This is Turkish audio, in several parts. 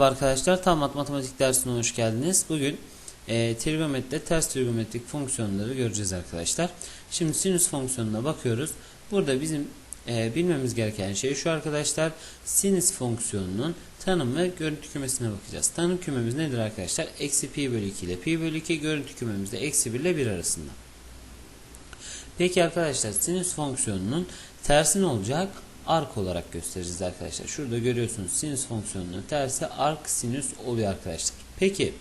Arkadaşlar, tam matematik dersine hoş geldiniz. Bugün e, trigonometride ters trigonometrik fonksiyonları göreceğiz arkadaşlar. Şimdi sinüs fonksiyonuna bakıyoruz. Burada bizim e, bilmemiz gereken şey şu arkadaşlar. Sinüs fonksiyonunun tanım ve görüntü kümesine bakacağız. Tanım kümemiz nedir arkadaşlar? Eksi pi bölü 2 ile pi bölü 2 görüntü kümemiz de eksi 1 ile 1 arasında. Peki arkadaşlar sinüs fonksiyonunun tersi ne olacak? Ark olarak göstereceğiz arkadaşlar. Şurada görüyorsunuz sinüs fonksiyonunun tersi ark sinüs oluyor arkadaşlar. Peki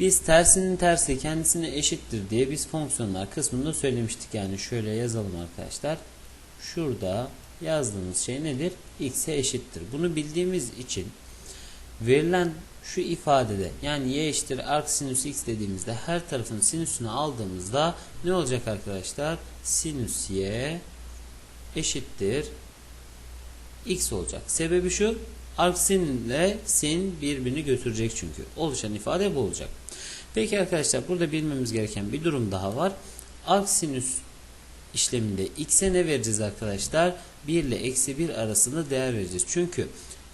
biz tersinin tersi kendisine eşittir diye biz fonksiyonlar kısmında söylemiştik. Yani şöyle yazalım arkadaşlar. Şurada yazdığımız şey nedir? x'e eşittir. Bunu bildiğimiz için verilen şu ifadede yani y eşittir arc sinüs x dediğimizde her tarafın sinüsünü aldığımızda ne olacak arkadaşlar? Sinüs y eşittir x olacak. Sebebi şu arcsin ile sin birbirini götürecek çünkü. Oluşan ifade bu olacak. Peki arkadaşlar burada bilmemiz gereken bir durum daha var. Arcsinüs işleminde x'e ne vereceğiz arkadaşlar? 1 ile eksi 1 arasında değer vereceğiz. Çünkü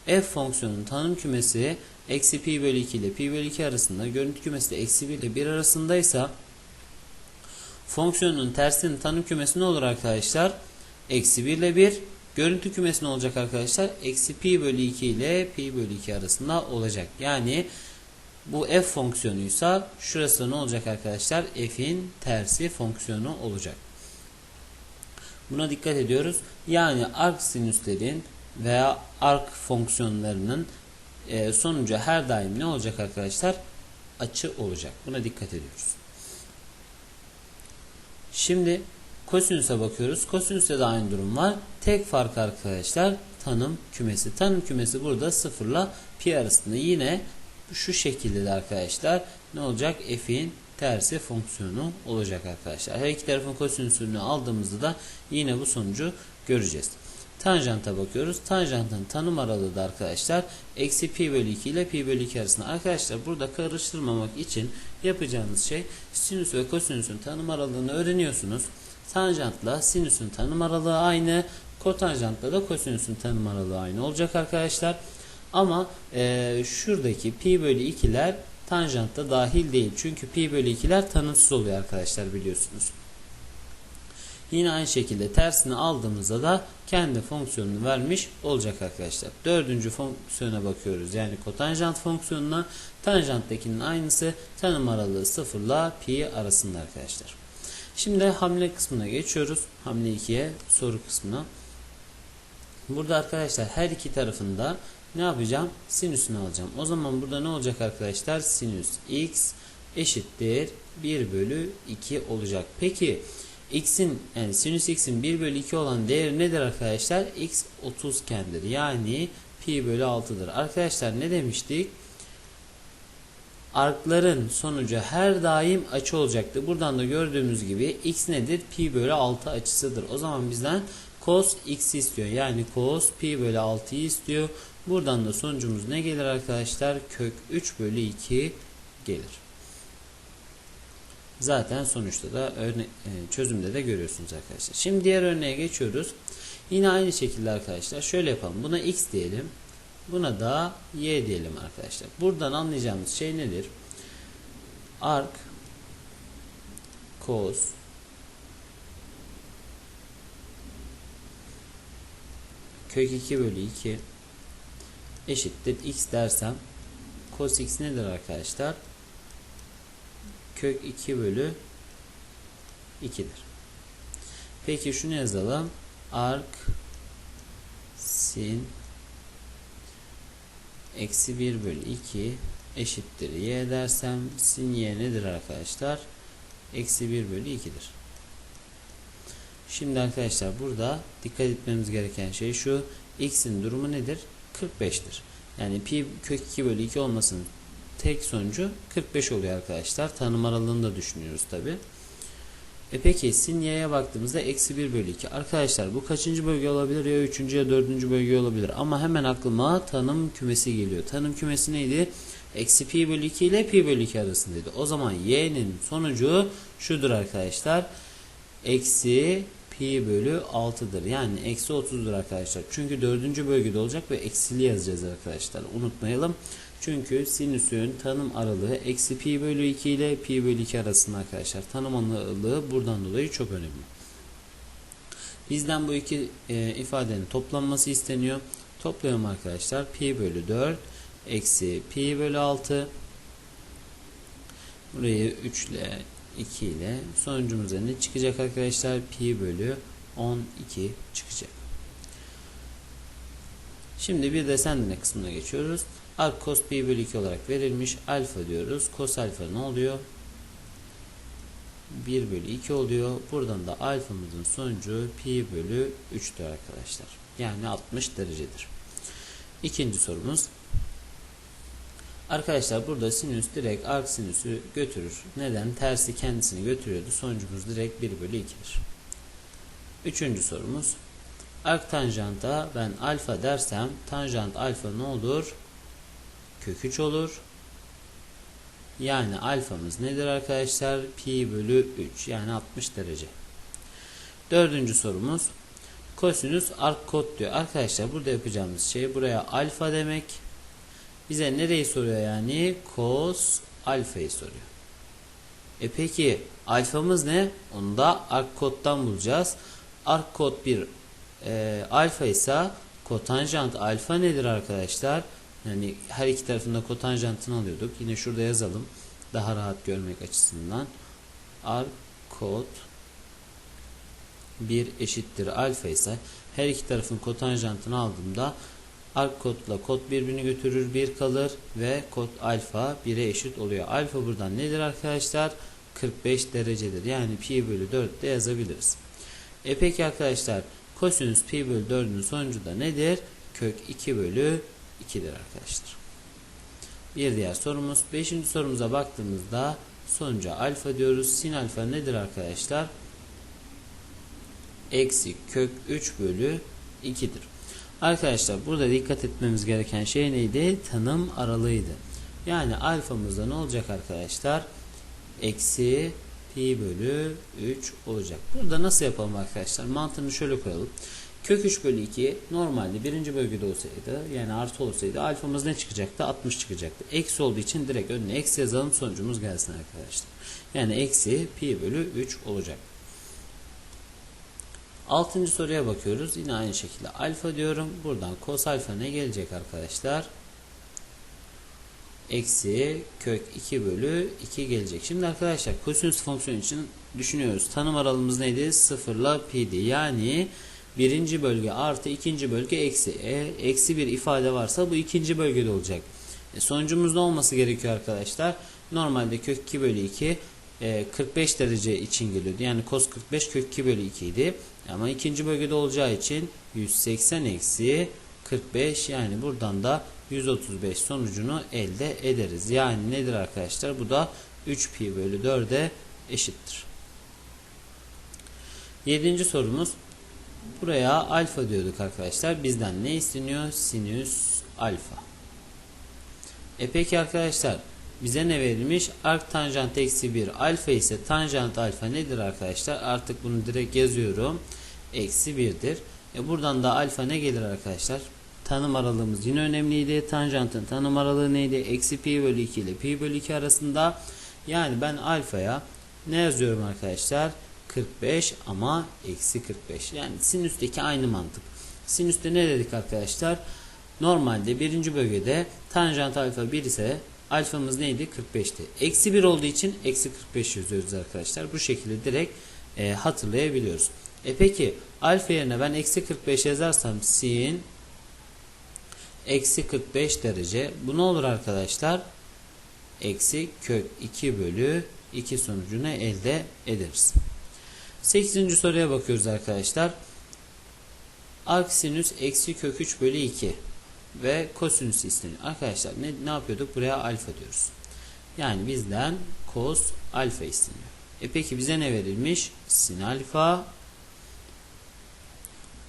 f fonksiyonunun tanım kümesi eksi pi bölü 2 ile pi bölü 2 arasında görüntü kümesi de eksi 1 ile 1 arasındaysa fonksiyonun tersinin tanım kümesi ne olur arkadaşlar? Eksi 1 ile 1 görüntü kümesi ne olacak arkadaşlar? Eksi pi bölü 2 ile pi bölü 2 arasında olacak. Yani bu f fonksiyonuysa şurası ne olacak arkadaşlar? f'in tersi fonksiyonu olacak. Buna dikkat ediyoruz. Yani arc sinüslerin veya arc fonksiyonlarının e, sonucu her daim ne olacak arkadaşlar? Açı olacak. Buna dikkat ediyoruz. Şimdi kosinüse bakıyoruz. Kosinüste de aynı durum var. Tek fark arkadaşlar tanım kümesi. Tanım kümesi burada sıfırla pi arasında. Yine şu şekilde de arkadaşlar ne olacak? F'in tersi fonksiyonu olacak arkadaşlar. Her iki tarafın kosinüsünü aldığımızda da yine bu sonucu göreceğiz. Tanjanta bakıyoruz. Tanjantın tanım aralığı da arkadaşlar eksi pi bölü 2 ile pi bölü 2 arasında. Arkadaşlar burada karıştırmamak için yapacağınız şey sinüs ve kosinüsün tanım aralığını öğreniyorsunuz. Tanjantla sinüsün tanım aralığı aynı. Kotanjantla da kosinüsün tanım aralığı aynı olacak arkadaşlar. Ama e, şuradaki pi bölü 2'ler tanjantta dahil değil. Çünkü pi bölü 2'ler tanımsız oluyor arkadaşlar biliyorsunuz. Yine aynı şekilde tersini aldığımızda da kendi fonksiyonunu vermiş olacak arkadaşlar. Dördüncü fonksiyona bakıyoruz. Yani kotanjant fonksiyonuna tanjanttakinin aynısı tanım aralığı 0 ile pi arasında arkadaşlar. Şimdi hamle kısmına geçiyoruz. Hamle 2'ye soru kısmına. Burada arkadaşlar her iki tarafında ne yapacağım? Sinüsünü alacağım. O zaman burada ne olacak arkadaşlar? Sinüs x eşittir 1 bölü 2 olacak. Peki x'in yani sinüs x'in 1 bölü 2 olan değeri nedir arkadaşlar? x 30 kendir. Yani pi bölü 6'dır. Arkadaşlar ne demiştik? Arkların sonucu her daim açı olacaktı. Buradan da gördüğümüz gibi x nedir? Pi bölü 6 açısıdır. O zaman bizden cos x istiyor. Yani cos pi bölü 6'yı istiyor. Buradan da sonucumuz ne gelir arkadaşlar? Kök 3 bölü 2 gelir. Zaten sonuçta da e, çözümde de görüyorsunuz arkadaşlar. Şimdi diğer örneğe geçiyoruz. Yine aynı şekilde arkadaşlar şöyle yapalım. Buna x diyelim. Buna da y diyelim arkadaşlar. Buradan anlayacağımız şey nedir? Arc cos kök 2 bölü 2 eşittir x dersem cos x nedir arkadaşlar? Kök 2 bölü 2'dir. Peki şunu yazalım. Arc sin eksi 1 bölü 2 eşittir y dersem sin y nedir arkadaşlar? Eksi 1 bölü 2'dir. Şimdi arkadaşlar burada dikkat etmemiz gereken şey şu. X'in durumu nedir? 45'tir. Yani pi kök 2 bölü 2 olmasının tek sonucu 45 oluyor arkadaşlar. Tanım aralığını da düşünüyoruz tabi. E peki sin y'ye baktığımızda eksi 1 bölü 2. Arkadaşlar bu kaçıncı bölge olabilir ya üçüncü ya dördüncü bölge olabilir. Ama hemen aklıma tanım kümesi geliyor. Tanım kümesi neydi? Eksi pi bölü 2 ile pi bölü 2 arasındaydı. O zaman y'nin sonucu şudur arkadaşlar. Eksi pi bölü 6'dır. Yani eksi 30'dur arkadaşlar. Çünkü dördüncü bölgede olacak ve eksili yazacağız arkadaşlar. Unutmayalım. Çünkü sinüsün tanım aralığı eksi pi bölü 2 ile pi bölü 2 arasında arkadaşlar. Tanım aralığı buradan dolayı çok önemli. Bizden bu iki e, ifadenin toplanması isteniyor. Toplayalım arkadaşlar. Pi bölü 4 eksi pi bölü 6 Burayı 3 ile 2 ile sonucumuza ne çıkacak arkadaşlar? Pi bölü 12 çıkacak. Şimdi bir de kısmına geçiyoruz. Arc cos pi bölü 2 olarak verilmiş. Alfa diyoruz. Cos alfa ne oluyor? 1 bölü 2 oluyor. Buradan da alfamızın sonucu pi bölü 3'tür arkadaşlar. Yani 60 derecedir. İkinci sorumuz. Arkadaşlar burada sinüs direkt arc sinüsü götürür. Neden? Tersi kendisini götürüyordu. Sonucumuz direkt 1 bölü 2'dir. Üçüncü sorumuz. Arc tanjanta ben alfa dersem tanjant alfa ne olur? Kök 3 olur. Yani alfamız nedir arkadaşlar? Pi bölü 3 yani 60 derece. Dördüncü sorumuz. Kosinüs arc kod diyor. Arkadaşlar burada yapacağımız şey buraya alfa demek. Bize nereyi soruyor yani? Cos alfayı soruyor. E peki alfamız ne? Onu da arc koddan bulacağız. Arc kod 1 e, alfa ise kotanjant alfa nedir arkadaşlar? Yani her iki tarafında kotanjantını alıyorduk. Yine şurada yazalım. Daha rahat görmek açısından. Arc kod 1 eşittir alfa ise her iki tarafın kotanjantını aldığımda arc kodla kod birbirini götürür 1 kalır ve kod alfa 1'e eşit oluyor. Alfa buradan nedir arkadaşlar? 45 derecedir. Yani pi bölü 4 de yazabiliriz. E peki arkadaşlar kosinüs pi bölü 4'ün sonucu da nedir? Kök 2 bölü 2'dir arkadaşlar. Bir diğer sorumuz. Beşinci sorumuza baktığımızda sonuca alfa diyoruz. Sin alfa nedir arkadaşlar? Eksi kök 3 bölü 2'dir. Arkadaşlar burada dikkat etmemiz gereken şey neydi? Tanım aralığıydı. Yani alfamızda ne olacak arkadaşlar? Eksi pi bölü 3 olacak. Burada nasıl yapalım arkadaşlar? Mantığını şöyle koyalım. Kök 3 bölü 2 normalde birinci bölgede olsaydı yani artı olsaydı alfamız ne çıkacaktı? 60 çıkacaktı. Eksi olduğu için direkt önüne eksi yazalım sonucumuz gelsin arkadaşlar. Yani eksi pi bölü 3 olacak. Altıncı soruya bakıyoruz. Yine aynı şekilde alfa diyorum. Buradan cos alfa ne gelecek arkadaşlar? Eksi kök 2 bölü 2 gelecek. Şimdi arkadaşlar kosinüs fonksiyon için düşünüyoruz. Tanım aralığımız neydi? 0 ile pi'di. Yani birinci bölge artı ikinci bölge eksi. E, eksi bir ifade varsa bu ikinci bölgede olacak. E, sonucumuz ne olması gerekiyor arkadaşlar? Normalde kök 2 bölü 2 e, 45 derece için geliyordu. Yani cos 45 kök 2 bölü 2 idi. Ama ikinci bölgede olacağı için 180 eksi 45 yani buradan da 135 sonucunu elde ederiz. Yani nedir arkadaşlar? Bu da 3 pi bölü 4'e eşittir. Yedinci sorumuz. Buraya alfa diyorduk arkadaşlar. Bizden ne isteniyor? Sinüs alfa. E peki arkadaşlar bize ne verilmiş? Arc tanjant eksi 1 alfa ise tanjant alfa nedir arkadaşlar? Artık bunu direkt yazıyorum. Eksi 1'dir. E buradan da alfa ne gelir arkadaşlar? Tanım aralığımız yine önemliydi. Tanjantın tanım aralığı neydi? Eksi pi bölü 2 ile pi bölü 2 arasında. Yani ben alfaya ne yazıyorum arkadaşlar? 45 ama eksi 45. Yani sinüsteki aynı mantık. Sinüste ne dedik arkadaşlar? Normalde birinci bölgede tanjant alfa 1 ise alfamız neydi? 45'ti. Eksi 1 olduğu için eksi 45 yazıyoruz arkadaşlar. Bu şekilde direkt e, hatırlayabiliyoruz. E peki alfa yerine ben eksi 45 yazarsam sin eksi 45 derece. Bu ne olur arkadaşlar? Eksi kök 2 bölü 2 sonucunu elde ederiz. 8. soruya bakıyoruz arkadaşlar. Arc sinüs eksi kök 3 bölü 2 ve kosinüs isteniyor. Arkadaşlar ne, ne yapıyorduk? Buraya alfa diyoruz. Yani bizden cos alfa isteniyor. E peki bize ne verilmiş? Sin alfa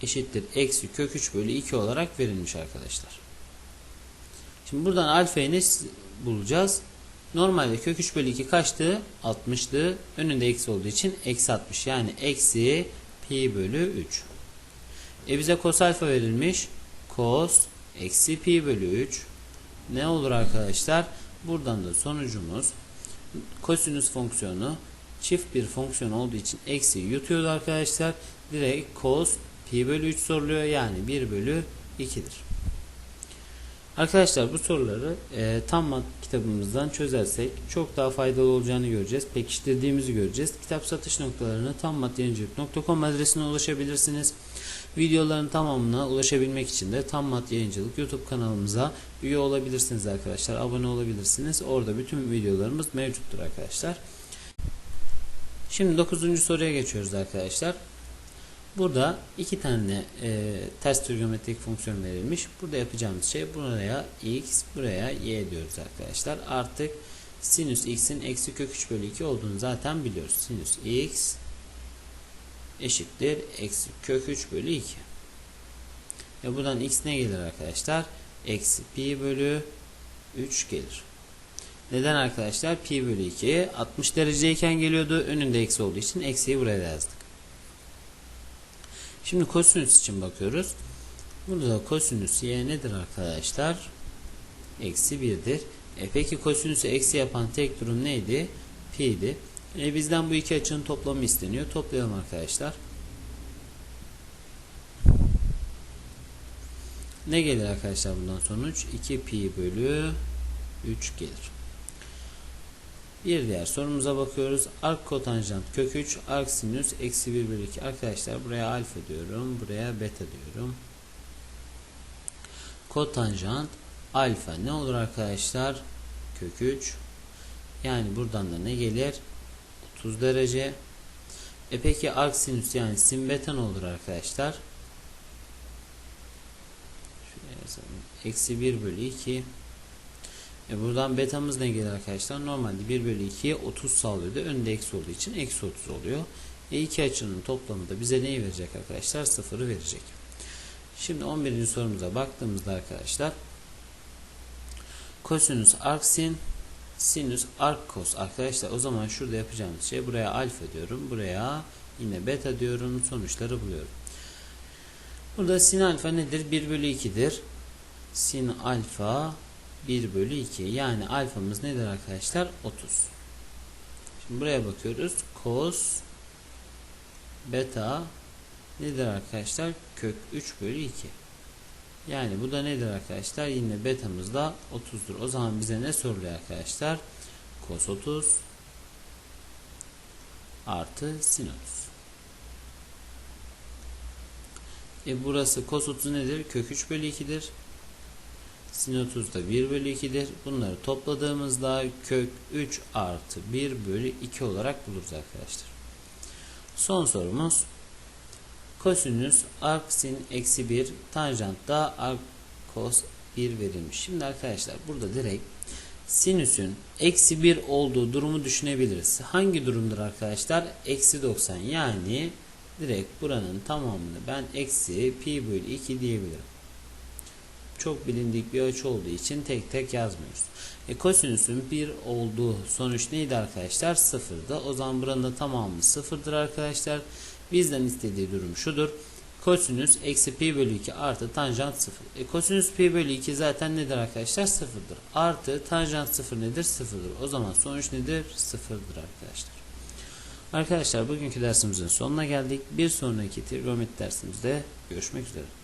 eşittir eksi kök 3 bölü 2 olarak verilmiş arkadaşlar. Şimdi buradan alfayı ne bulacağız? Normalde kök 3 bölü 2 kaçtı? 60'tı. Önünde eksi olduğu için eksi 60. Yani eksi pi bölü 3. E bize cos alfa verilmiş. Cos eksi pi bölü 3. Ne olur arkadaşlar? Buradan da sonucumuz kosinüs fonksiyonu çift bir fonksiyon olduğu için eksi yutuyordu arkadaşlar. Direkt cos pi bölü 3 soruluyor. Yani 1 bölü 2'dir. Arkadaşlar bu soruları e, tam mat kitabımızdan çözersek çok daha faydalı olacağını göreceğiz. Pekiştirdiğimizi göreceğiz. Kitap satış noktalarını tammatyayıncılık.com adresine ulaşabilirsiniz. Videoların tamamına ulaşabilmek için de Tam Mat Yayıncılık YouTube kanalımıza üye olabilirsiniz arkadaşlar. Abone olabilirsiniz. Orada bütün videolarımız mevcuttur arkadaşlar. Şimdi 9. soruya geçiyoruz arkadaşlar. Burada iki tane e, ters trigonometrik fonksiyon verilmiş. Burada yapacağımız şey buraya x, buraya y diyoruz arkadaşlar. Artık sinüs x'in eksi kök 3 bölü 2 olduğunu zaten biliyoruz. Sinüs x eşittir eksi kök 3 bölü 2. Ve buradan x ne gelir arkadaşlar? Eksi pi bölü 3 gelir. Neden arkadaşlar? Pi bölü 2 60 dereceyken geliyordu. Önünde eksi olduğu için eksiyi buraya yazdık. Şimdi kosinüs için bakıyoruz. Burada kosinüs y nedir arkadaşlar? Eksi 1'dir. E peki kosinüsü eksi yapan tek durum neydi? Pi'di. E bizden bu iki açının toplamı isteniyor. Toplayalım arkadaşlar. Ne gelir arkadaşlar bundan sonuç? 2 pi bölü 3 gelir. Bir diğer sorumuza bakıyoruz. Ark kotanjant kök 3 ark sinüs eksi 1 bölü 2. Arkadaşlar buraya alfa diyorum. Buraya beta diyorum. Kotanjant alfa ne olur arkadaşlar? Kök 3. Yani buradan da ne gelir? 30 derece. E peki ark sinüs yani sin beta ne olur arkadaşlar? Şuraya yazalım. Eksi 1 bölü 2. E buradan betamız ne gelir arkadaşlar? Normalde 1 bölü 2'ye 30 sağlıyordu. Önde eksi olduğu için eksi 30 oluyor. E iki açının toplamı da bize neyi verecek arkadaşlar? Sıfırı verecek. Şimdi 11. sorumuza baktığımızda arkadaşlar kosinüs arc sin sinüs arc cos arkadaşlar o zaman şurada yapacağımız şey buraya alfa diyorum. Buraya yine beta diyorum. Sonuçları buluyorum. Burada sin alfa nedir? 1 bölü 2'dir. Sin alfa 1 bölü 2. Yani alfamız nedir arkadaşlar? 30. Şimdi buraya bakıyoruz. Cos beta nedir arkadaşlar? Kök 3 bölü 2. Yani bu da nedir arkadaşlar? Yine betamız da 30'dur. O zaman bize ne soruluyor arkadaşlar? Cos 30 artı sin 30. E burası cos 30 nedir? Kök 3 bölü 2'dir. Sin 30 da 1 bölü 2'dir. Bunları topladığımızda kök 3 artı 1 bölü 2 olarak buluruz arkadaşlar. Son sorumuz kosinüs arc sin eksi 1 tanjant da arc cos 1 verilmiş. Şimdi arkadaşlar burada direkt sinüsün eksi 1 olduğu durumu düşünebiliriz. Hangi durumdur arkadaşlar? Eksi 90 yani direkt buranın tamamını ben eksi pi bölü 2 diyebilirim çok bilindik bir açı olduğu için tek tek yazmıyoruz. E, kosinüsün 1 olduğu sonuç neydi arkadaşlar? Sıfırdı. O zaman buranın da tamamı sıfırdır arkadaşlar. Bizden istediği durum şudur. Kosinüs eksi pi bölü 2 artı tanjant 0. E, kosinüs pi bölü 2 zaten nedir arkadaşlar? Sıfırdır. Artı tanjant 0 nedir? Sıfırdır. O zaman sonuç nedir? Sıfırdır arkadaşlar. Arkadaşlar bugünkü dersimizin sonuna geldik. Bir sonraki trigonometri dersimizde görüşmek üzere.